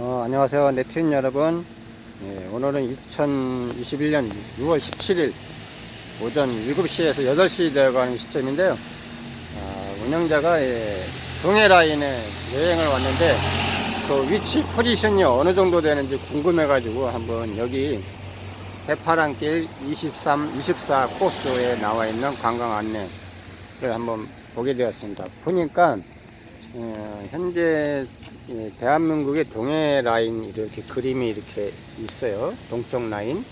어, 안녕하세요 네티즌 여러분. 예, 오늘은 2021년 6월 17일 오전 7시에서 8시 되어가는 시점인데요. 아, 운영자가 예, 동해 라인에 여행을 왔는데 그 위치 포지션이 어느 정도 되는지 궁금해 가지고 한번 여기 해파랑길 23, 24 코스에 나와 있는 관광 안내를 한번 보게 되었습니다. 보니까 어, 현재 예, 대한민국의 동해 라인 이렇게 그림이 이렇게 있어요. 동쪽 라인.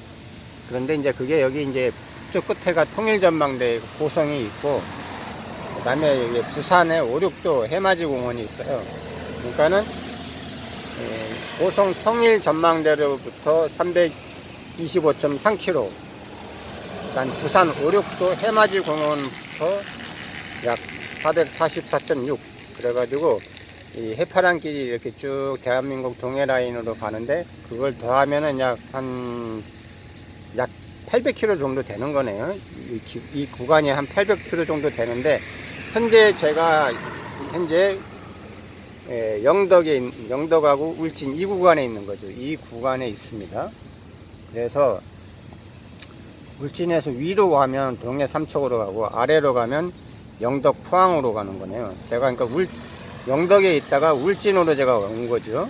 그런데 이제 그게 여기 이제 북쪽 끝에가 통일전망대 고성이 있고, 그 다음에 여기 부산에 오륙도 해맞이 공원이 있어요. 그러니까는 예, 고성 통일 전망대로부터 325.3km, 그다음 부산 오륙도 해맞이 공원부터 약 444.6 그래가지고 이 해파랑길이 이렇게 쭉 대한민국 동해 라인으로 가는데 그걸 더하면은 약 한 약 800km 정도 되는 거네요. 이, 기- 이 구간이 한 800km 정도 되는데 현재 제가 현재 예, 영덕에 있- 영덕하고 울진 이 구간에 있는 거죠. 이 구간에 있습니다. 그래서 울진에서 위로 가면 동해 삼척으로 가고 아래로 가면 영덕 포항으로 가는 거네요. 제가 그러니까 울 영덕에 있다가 울진으로 제가 온 거죠.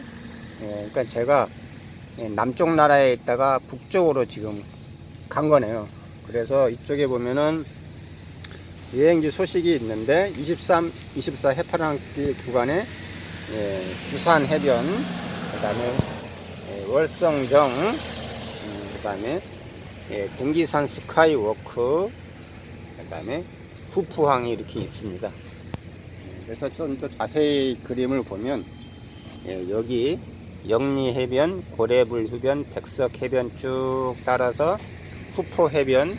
예, 그러니까 제가 예, 남쪽 나라에 있다가 북쪽으로 지금 간 거네요. 그래서 이쪽에 보면은 여행지 소식이 있는데 23, 24 해파랑길 구간에 예, 부산 해변, 그 다음에 예, 월성정, 음, 그 다음에 예, 등기산 스카이워크, 그 다음에 후프항이 이렇게 있습니다. 그래서 좀 더 자세히 그림을 보면 예, 여기 영리 해변, 고래불 해변, 백석 해변 쭉 따라서 후포 해변,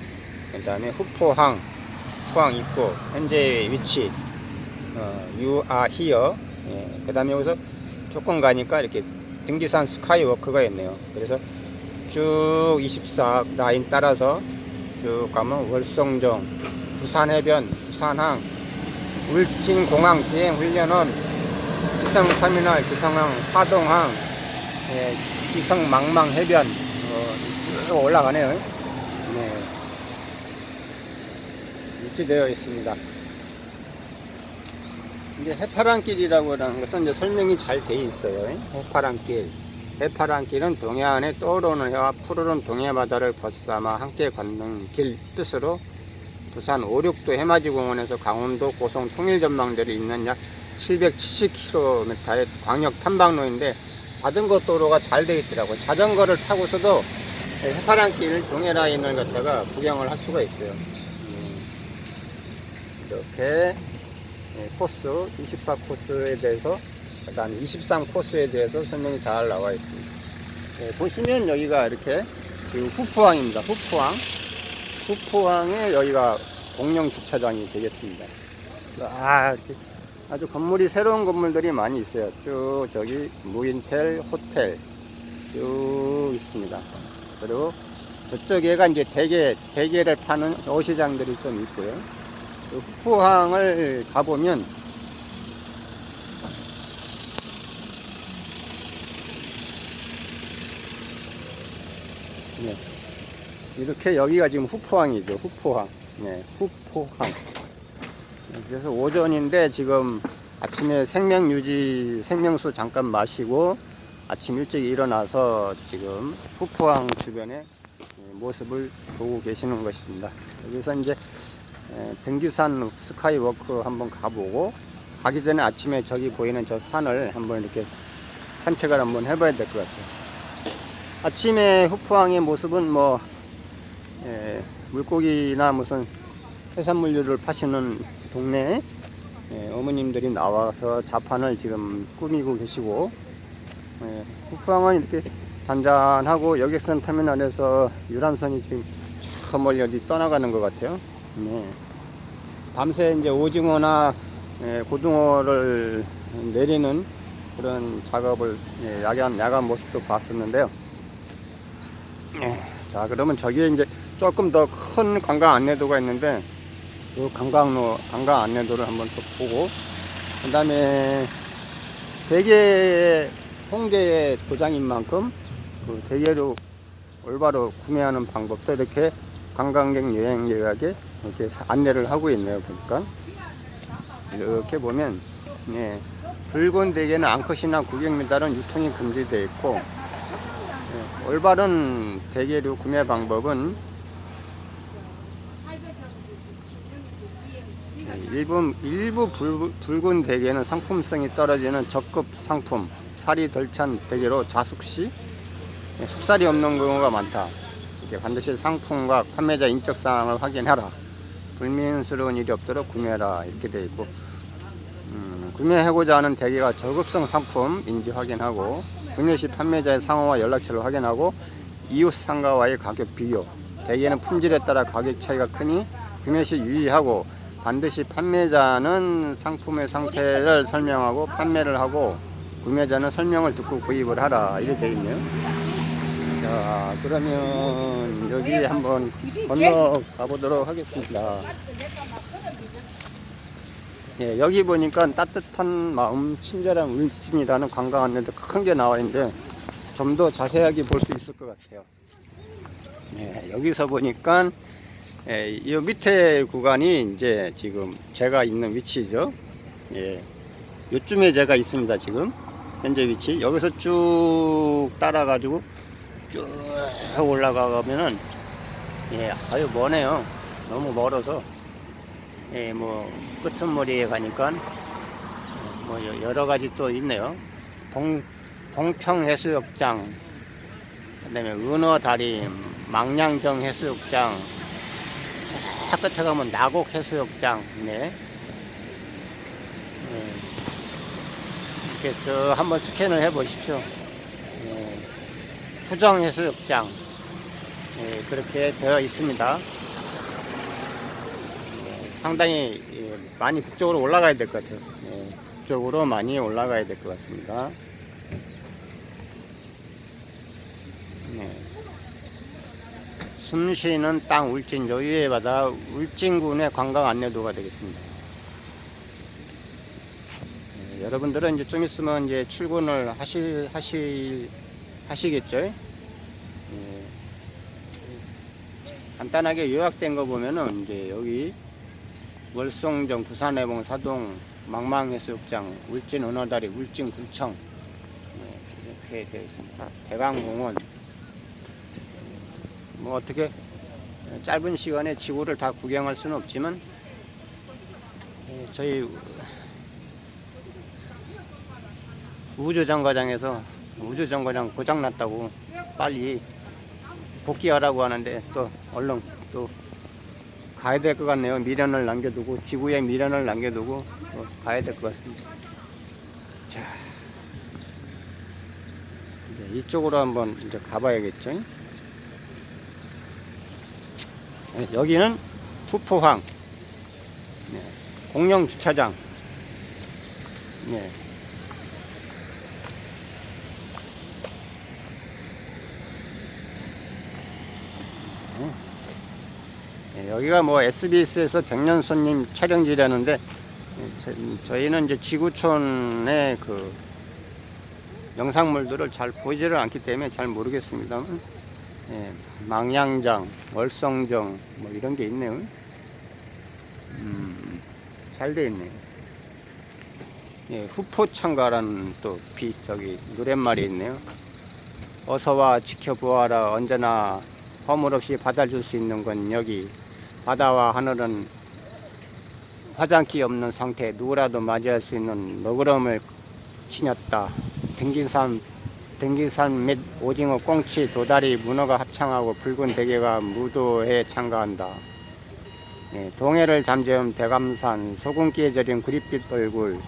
그 다음에 후포항, 후항 입구 현재 위치 어, you are here. 예, 그 다음에 여기서 조금 가니까 이렇게 등기산 스카이워크가 있네요. 그래서 쭉 24 라인 따라서 쭉 가면 월성정, 부산 해변, 부산항, 울진공항 비행 훈련원, 기성터미널, 기성항, 사동항, 예, 기성망망 해변 어, 쭉 올라가네요. 네. 이렇게 되어 있습니다. 이제 해파랑길이라고 하는 것은 이제 설명이 잘돼 있어요. 해파랑길. 해파랑길은 동해안에 떠오르는 해와 푸르른 동해 바다를 벗삼아 함께 걷는 길 뜻으로 부산 오륙도 해맞이 공원에서 강원도 고성 통일전망대를 잇는 약 770km의 광역 탐방로인데 자전거 도로가 잘 되어 있더라고요. 자전거를 타고서도 해파랑길 동해 라인을 갖다가 구경을 할 수가 있어요. 음, 이렇게 예, 코스, 24 코스에 대해서 그다음 23 코스에 대해서 설명이 잘 나와 있습니다. 예, 보시면 여기가 이렇게 지금 후프항입니다. 후프항. 후포항에 여기가 공영 주차장이 되겠습니다. 아, 이렇게 아주 건물이 새로운 건물들이 많이 있어요. 쭉 저기 무인텔 호텔 쭉 있습니다. 그리고 저쪽에가 이제 대게 대게를 파는 어시장들이 좀 있고요. 그 후포항을 가보면 네. 이렇게 여기가 지금 후포항이죠. 후포항. 네, 후포항. 네, 그래서 오전인데 지금 아침에 생명 유지, 생명수 잠깐 마시고 아침 일찍 일어나서 지금 후포항 주변의 예, 모습을 보고 계시는 것입니다. 여기서 이제 에, 등기산 스카이워크 한번 가보고 가기 전에 아침에 저기 보이는 저 산을 한번 이렇게 산책을 한번 해봐야 될 것 같아요. 아침에 후포항의 모습은 뭐 예, 물고기나 무슨 해산물류를 파시는 동네 예, 어머님들이 나와서 자판을 지금 꾸미고 계시고 예, 후포항은 이렇게 단단하고 여객선 터미널에서 유람선이 지금 저 멀리 어디 떠나가는 것 같아요. 네. 밤새 이제 오징어나 예, 고등어를 내리는 그런 작업을 예, 야간 야간 모습도 봤었는데요. 예, 자 그러면 저기에 이제 조금 더 큰 관광 안내도가 있는데 그 관광로 관광 안내도를 한번 또 보고 그 다음에 대게 홍대의 도장인 만큼 그 대게로 올바로 구매하는 방법도 이렇게 관광객 여행 예약에 이렇게 안내를 하고 있네요 보니까. 이렇게 보면 예, 붉은 대게는 앙컷이나 900m는 유통이 금지되어 있고 예, 올바른 대게류 구매 방법은 일부, 일부 붉, 붉은 대게는 상품성이 떨어지는 적급 상품 살이 덜 찬 대게로 자숙 시 예, 숙살이 없는 경우가 많다. 이렇게 반드시 상품과 판매자 인적 사항을 확인하라. 불미스러운 일이 없도록 구매하라. 이렇게 되어 있고 음, 구매하고자 하는 대게가 저급성 상품인지 확인하고 구매 시 판매자의 상호와 연락처를 확인하고 이웃 상가와의 가격 비교 대게는 품질에 따라 가격 차이가 크니 구매 시 유의하고 반드시 판매자는 상품의 상태를 설명하고 판매를 하고 구매자는 설명을 듣고 구입을 하라 이렇게 되어 있네요. 자 그러면 여기 한번 건너 가 보도록 하겠습니다. 예, 여기 보니까 따뜻한 마음 친절한 울진이라는 관광 안내도 큰 게 나와 있는데 좀 더 자세하게 볼 수 있을 것 같아요. 예, 여기서 보니까 예, 이 밑에 구간이 이제 지금 제가 있는 위치죠. 예, 요쯤에 제가 있습니다 지금. 현재 위치. 여기서 쭉 따라 가지고 쭉 올라가면은 예 아유 머네요. 너무 멀어서. 예뭐 끝머리에 가니까 뭐 여- 여러 가지 또 있네요. 봉 봉평 해수욕장 그다음에 은어다림 망량정 해수욕장 차 끝에 가면 나곡 해수욕장 네 예. 이렇게 저 한번 스캔을 해 보십시오. 예, 수정 해수욕장 예, 그렇게 되어 있습니다. 예, 상당히 예, 많이 북쪽으로 올라가야 될 것 같아요. 예, 북쪽으로 많이 올라가야 될 것 같습니다. 예. 숨쉬는 땅 울진 여유의 바다 울진군의 관광 안내도가 되겠습니다. 예, 여러분들은 이제 좀 있으면 이제 출근을 하시 하시 하시겠죠? 예. 간단하게 요약된 거 보면은 이제 여기 월송정, 부산해봉, 사동, 망망해수욕장, 울진 은어다리, 울진 굴청 예, 이렇게 되어 있습니다. 대강공원 뭐 어떻게 짧은 시간에 지구를 다 구경할 수는 없지만 예, 저희 우주정거장에서 우주정거장 고장났다고 빨리 복귀하라고 하는데 또 얼른 또 가야 될 것 같네요. 미련을 남겨두고 지구에 미련을 남겨두고 또 가야 될 것 같습니다. 자 이쪽으로 한번 이제 가봐야겠죠. 네, 여기는 푸푸항 네, 공영 주차장. 네. 예, 여기가 뭐 SBS에서 백년 손님 촬영지라는데 저희는 이제 지구촌의 그 영상물들을 잘 보지를 않기 때문에 잘 모르겠습니다만 예, 망양장, 월성정 뭐 이런 게 있네요. 음, 잘 돼 있네요. 예, 후포창가라는 또 비 저기 노랫말이 있네요. 어서와 지켜보아라 언제나 허물 없이 받아줄 수 있는 건 여기 바다와 하늘은 화장기 없는 상태 누구라도 맞이할 수 있는 너그러움을 치녔다 등기산 등기산 및 오징어 꽁치 도다리 문어가 합창하고 붉은 대게가 무도에 참가한다 예, 동해를 잠재운 백암산 소금기에 절인 구릿빛 얼굴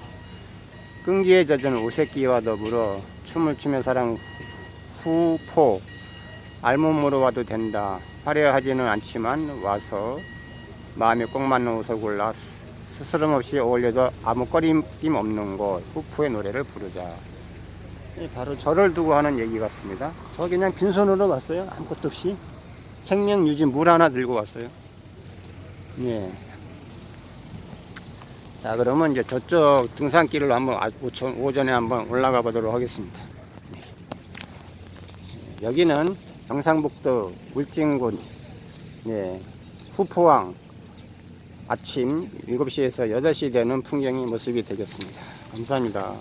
끈기에 젖은 오색기와 더불어 춤을 추며 사랑 후포 알몸으로 와도 된다. 화려하지는 않지만 와서 마음에 꼭 맞는 옷을 골라 스스럼 없이 어울려도 아무 꺼림낌 없는 곳 후프의 노래를 부르자. 예, 바로 저를 두고 하는 얘기 같습니다. 저 그냥 빈손으로 왔어요. 아무것도 없이 생명 유지 물 하나 들고 왔어요. 예. 자 그러면 이제 저쪽 등산길을 한번 아- 오전- 오전에 한번 올라가 보도록 하겠습니다. 여기는 경상북도 울진군 예, 후포항 아침 7시에서 8시 되는 풍경이 모습이 되겠습니다. 감사합니다.